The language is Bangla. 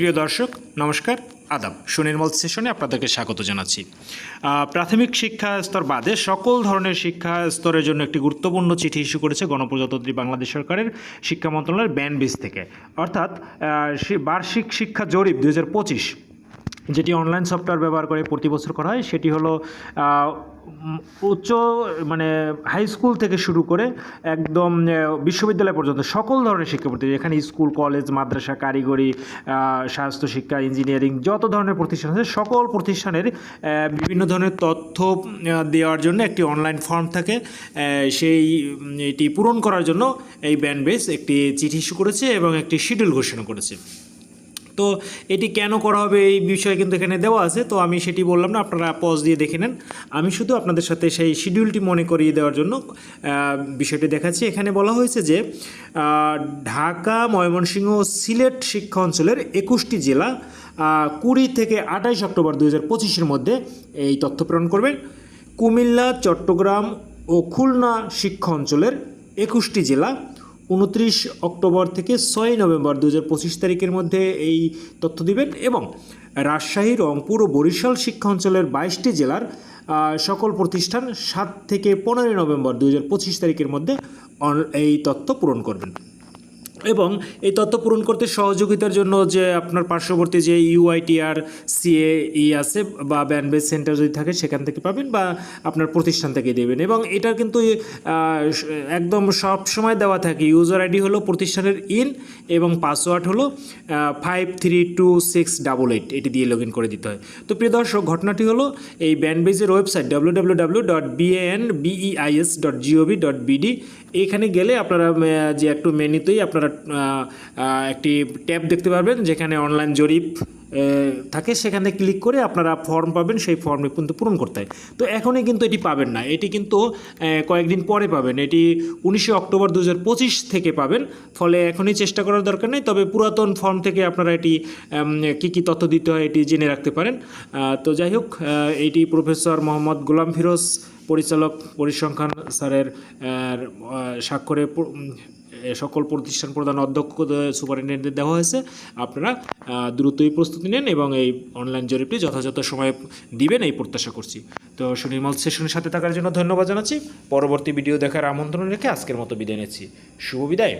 প্রিয় দর্শক, নমস্কার, আদাব। সুনির্মল সেশনে আপনাদেরকে স্বাগত জানাচ্ছি। প্রাথমিক শিক্ষা স্তর বাদে সকল ধরনের শিক্ষা স্তরের জন্য একটি গুরুত্বপূর্ণ চিঠি ইস্যু করেছে গণপ্রজাতন্ত্রী বাংলাদেশ সরকারের শিক্ষা মন্ত্রণালয়ের ব্যান বিস থেকে। অর্থাৎ বার্ষিক শিক্ষা জরিপ দু হাজার পঁচিশ যেটি অনলাইন সফটওয়্যার ব্যবহার করে প্রতি বছর করা হয়, সেটি হলো উচ্চ মানে হাই স্কুল থেকে শুরু করে একদম বিশ্ববিদ্যালয় পর্যন্ত সকল ধরনের শিক্ষা প্রতিষ্ঠান এখানে স্কুল কলেজ মাদ্রাসা, কারিগরি স্বাস্থ্য, শিক্ষা ইঞ্জিনিয়ারিং যত ধরনের প্রতিষ্ঠান আছে, সকল প্রতিষ্ঠানের বিভিন্ন ধরনের তথ্য দেওয়ার জন্য একটি অনলাইন ফর্ম থাকে। সেই এটি পূরণ করার জন্য এই ব্যানবেস একটি চিঠি ইস্যু করেছে এবং একটি শিডিউল ঘোষণা করেছে। তো এটি কেন করা হবে এই বিষয়ে কিন্তু এখানে দেওয়া আছে। তো আমি সেটি বললাম না, আপনারা পজ দিয়ে দেখে নেন। আমি শুধু আপনাদের সাথে সেই শিডিউলটি মনে করিয়ে দেওয়ার জন্য বিষয়টি দেখাচ্ছি। এখানে বলা হয়েছে যে ঢাকা, ময়মনসিংহ, সিলেট শিক্ষা অঞ্চলের একুশটি জেলা কুড়ি থেকে আঠাইশ অক্টোবর দু হাজার পঁচিশের মধ্যে এই তথ্য প্রেরণ করবেন। কুমিল্লা, চট্টগ্রাম ও খুলনা শিক্ষা অঞ্চলের একুশটি জেলা উনত্রিশ অক্টোবর থেকে ছয় নভেম্বর দু হাজার পঁচিশ তারিখের মধ্যে এই তথ্য দিবেন এবং রাজশাহী, রংপুর ও বরিশাল শিক্ষা অঞ্চলের বাইশটি জেলার সকল প্রতিষ্ঠান সাত থেকে পনেরোই নভেম্বর দু হাজার পঁচিশ তারিখের মধ্যে এই তথ্য পূরণ করবেন। এবং এই তথ্য পূরণ করতে সহযোগিতার জন্য যে আপনার পার্শ্ববর্তী যে ইউআইটিআর সিএ ই আছে বা ব্যানবেস সেন্টার যদি থাকে, সেখান থেকে পাবেন বা আপনার প্রতিষ্ঠান থেকে দেবেন। এবং এটা কিন্তু একদম সব সময় দেওয়া থাকে। ইউজার আইডি হলো প্রতিষ্ঠানের ইন এবং পাসওয়ার্ড হলো five three two six double eight এটি দিয়ে লগ ইন করে দিতে হয়। তো প্রিয় দর্শক, ঘটনাটি হলো এই ব্যানবেজের website W W W dot BN BEIS dot GOV dot BD এখানে গেলে আপনারা যে একটু মেনুতেই আপনারা একটি ট্যাব দেখতে পারবেন যেখানে অনলাইন জরিপ থাকে। সেখানে ক্লিক করে আপনারা ফর্ম পাবেন, সেই ফর্মে কিন্তু পূরণ করতে হয়। তো এখনই কিন্তু এটি পাবেন না। এটি কিন্তু কয়েকদিন পরে পাবেন। এটি উনিশে অক্টোবর দু হাজার পঁচিশ থেকে পাবেন। ফলে এখনই চেষ্টা করার দরকার নেই। তবে পুরাতন ফর্ম থেকে আপনারা এটি কি কি তথ্য দিতে হয় এটি জেনে রাখতে পারেন। তো যাই হোক এটি প্রফেসর মোহাম্মদ গোলাম ফিরোজ, পরিচালক পরিসংখ্যান স্যারের স্বাক্ষরে সকল প্রতিষ্ঠান প্রধান অধ্যক্ষ সুপারিনটেন্ডেন্ট দেওয়া হয়েছে। আপনারা দ্রুতই প্রস্তুতি নেন এবং এই অনলাইন জরিপটি যথাযথ সময়ে দিবেন এই প্রত্যাশা করছি। তো সুনির্মল সেশনের সাথে থাকার জন্য ধন্যবাদ জানাচ্ছি। পরবর্তী ভিডিও দেখার আমন্ত্রণ রেখে আজকের মতো বিদায় নিচ্ছি। শুভ বিদায়।